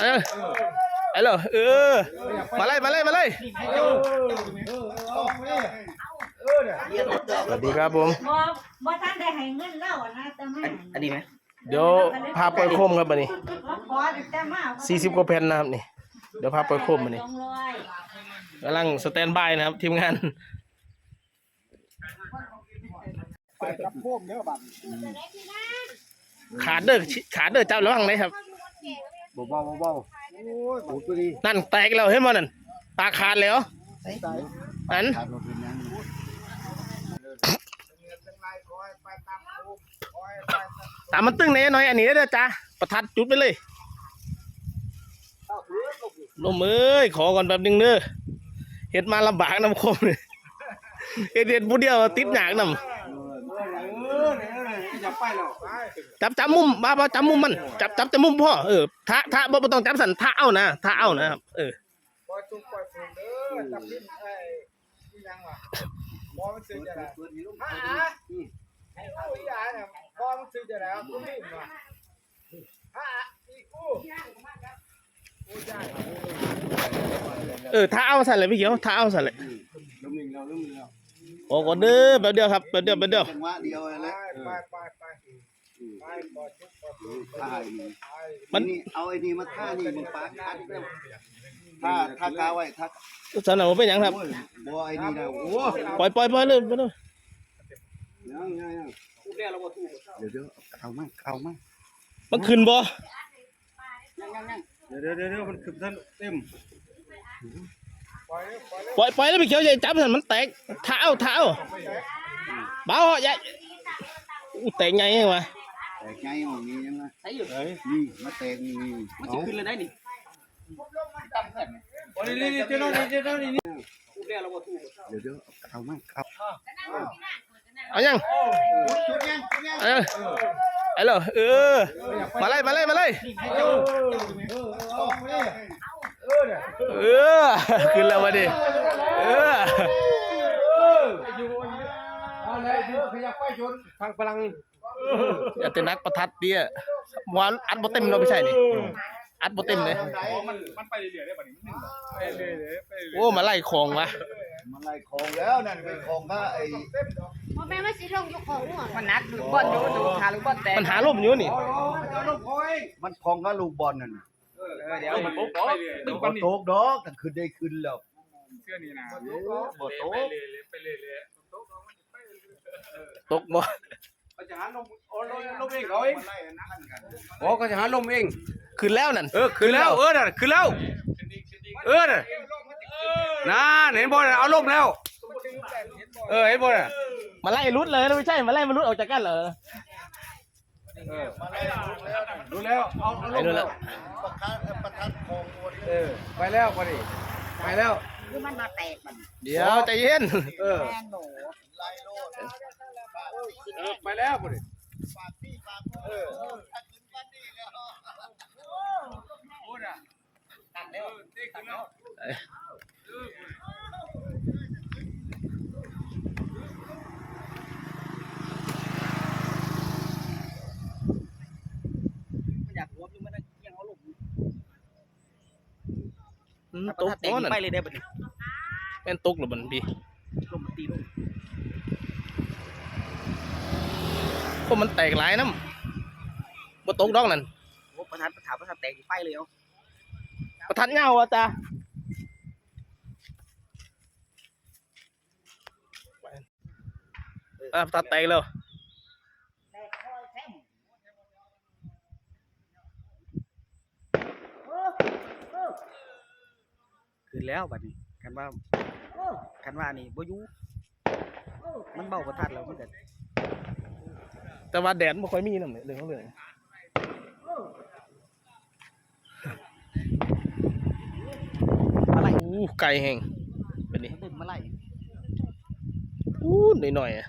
เออไอ้เหรอเออ มาเลยมาเลยมาเลยสวัสดีครับผม บ่บ่ท่านได้ให้เงินเล่าอะนะแต่มาอันนี้ไหมเดี๋ยวพาไปโคมครับบันนี้ขอแต่มาสี่สิบกว่าแผ่นนะครับนี่ เดี๋ยวพาไปโคมบันนี้สองร้อยกำลังสแตนบายนะครับทีมงาน ไปกับพวกเด้อบัดขาดเด้อขาดเด้อเจ้าระวังเลยครับ บ่เบาบ่เบาโอ้ยโหตัวดีนั่นแตกแล้วเห็นมั้นั่นตาขาดแล้วใส่อันขาดรถเป็นยังตามมันตึงหน่อยหน่อยอันนี้เด้อจ้าประทัดจุดไปเลยลมเอ้ยขอก่อนแป๊บนึงเด้อเฮ็ดมาลำบากน้ำคมเลยเฮ็ดเฮ็ดผู้เดียวติดหยากนำเออเนี่ย จะไปแล้วจับจับมุมมามาจับมุมมัน จับจับจับมุมพ่อเออท่าท่าบ่บ่ต้องจับสันท่าเอานะท่าเอานะครับเออปล่อยจุกปล่อยฝูงเด้อจับลิ้นไอ้ที่ยังวะพอมันซื้อจะแล้วฮ่าไอ้ผู้ใหญ่เนี่ยพอมันซื้อจะแล้วกูรีบมาฮ่าอีกูผู้ใหญ่เออท่าเอาสันเลยพี่เขียวท่าเอาสันเลยลืมหนึ่งแล้วลืมหนึ่งแล้ว โอ้ก็เด้อแป๊บเดียวครับแป๊บเดียวแป๊บเดียวจังหวะเดียวไปนั่นแหละไปไปไปไปปล่อยจุกปล่อยฝูงไปท่าไปนี่ไปมันนี่เอาไอ้นี่มาท่านี่มึงปาคัดแล้วท่าท่ากาไว้ท่าสันน่ะบ่เป็นหยังครับโอ้ยบ่ไอ้นี่นะโอ้ปล่อยปล่อยปล่อยเลยไปเลยยังยังยังเดี๋ยวเดี๋ยวเอามาเอามามันขึ้นบ่เดี๋ยวเดี๋ยวเดี๋ยวมันขึ้นท่านเต็ม ปล่อยปล่อยปล่อยปล่อยแล้วพี่เขียวอย่าจับสันมันแตกท่าเอาท่าเอาเบาอย่าอู้แตกใหญ่ยังวะแต่ไงของนี้ยังไงใช้อยู่นี่มาแตกนี่มันจะขึ้นเลยได้นี่นี่นี่เจ้านี่เจ้านี่นี่พูดแล้วเราบ่ถูกเดี๋ยวเดี๋ยวเอามาเอาเอายังเออไอ้เหรอเออมาเลยมาเลยมาเลย เออขึ้นแล้วมาดิเอออะไรเยอะขยับไปชนทางพลังอย่าเต้นนักประทัดเตี้ยว่าอัดบ่เต็มเราไม่ใช่นี่อัดบ่เต็มเลยมันไปเรื่อยๆได้ป่ะนี่ไปเรื่อยๆโอ้มาไล่ของวะมันไล่ของแล้วนั่นเป็นของก็ไอ้บ่แม่นว่าสิลงอยู่ของหัวมันนักดูบอลอยู่ดูทาลูกบอลแตกมันหาลมอยู่นี่มันของก็ลูกบอลนั่น เดี๋ยวมันปุ๊บๆไปเรื่อยๆมันก็โตกดอกแต่ขึ้นได้ขึ้นแล้วเชื่อนี่นะบ่โตไปกเรื่อยๆไปเรื่อยๆโต๊ะมันไปเรื่อยตกบ่ๆจะหาลมโอ้ลมลมเองเขาเองโอ้ก็จะหาลมเองขึ้นแล้วนั่นเออขึ้นแล้วเออน่ะขึ้นแล้วเออน่ะน่าเห็นบ่น่ะเอาลมแล้วเออเห็นบ่น่ะมาไล่รุดเลยไม่ใช่มาไล่มันรุดออกจากกันเหรอรู้แล้วเอาเอาลไอ้มนู่นแล้ละว ประทัดประทัดของหมดเออ ไปแล้วพอดีไปแล้ว คือมันมาแตกมันเดี๋ยวใจเย็น เออ แม่นโหไล่โลดเออ ไปแล้วพอดีฝากพี่ฝากเออถ้าขึ้นบ้านนี่แล้วโอ้น่ะอยากรวมอยู่มันยังเอาลม อืม ตตกกบ่นั่นไปเลยได้บ่นี่แม่นตกหรือมันพี่ลมมันตีลงเพราะมันแตกหลายน้ำบ่ตกดอกนั่นโอ้ประทัดประทัดประทัดแตกไปเลยเอาประทัดเหงาอะจ้าอะประทัดแตกแล้ว ขึ้นแล้วบัดนี้กันว่ากันว่านี่บ่อยู่มันเบาประทัดแล้วมันก็แต่ว่าแดดไม่ค่อยมีน้ำเนี่ยเรื่องของเรื่องอะไรอู้ไก่แห้งเป็นนี่ตื่นมาไล่อู้หน่อยหน่อยๆอะ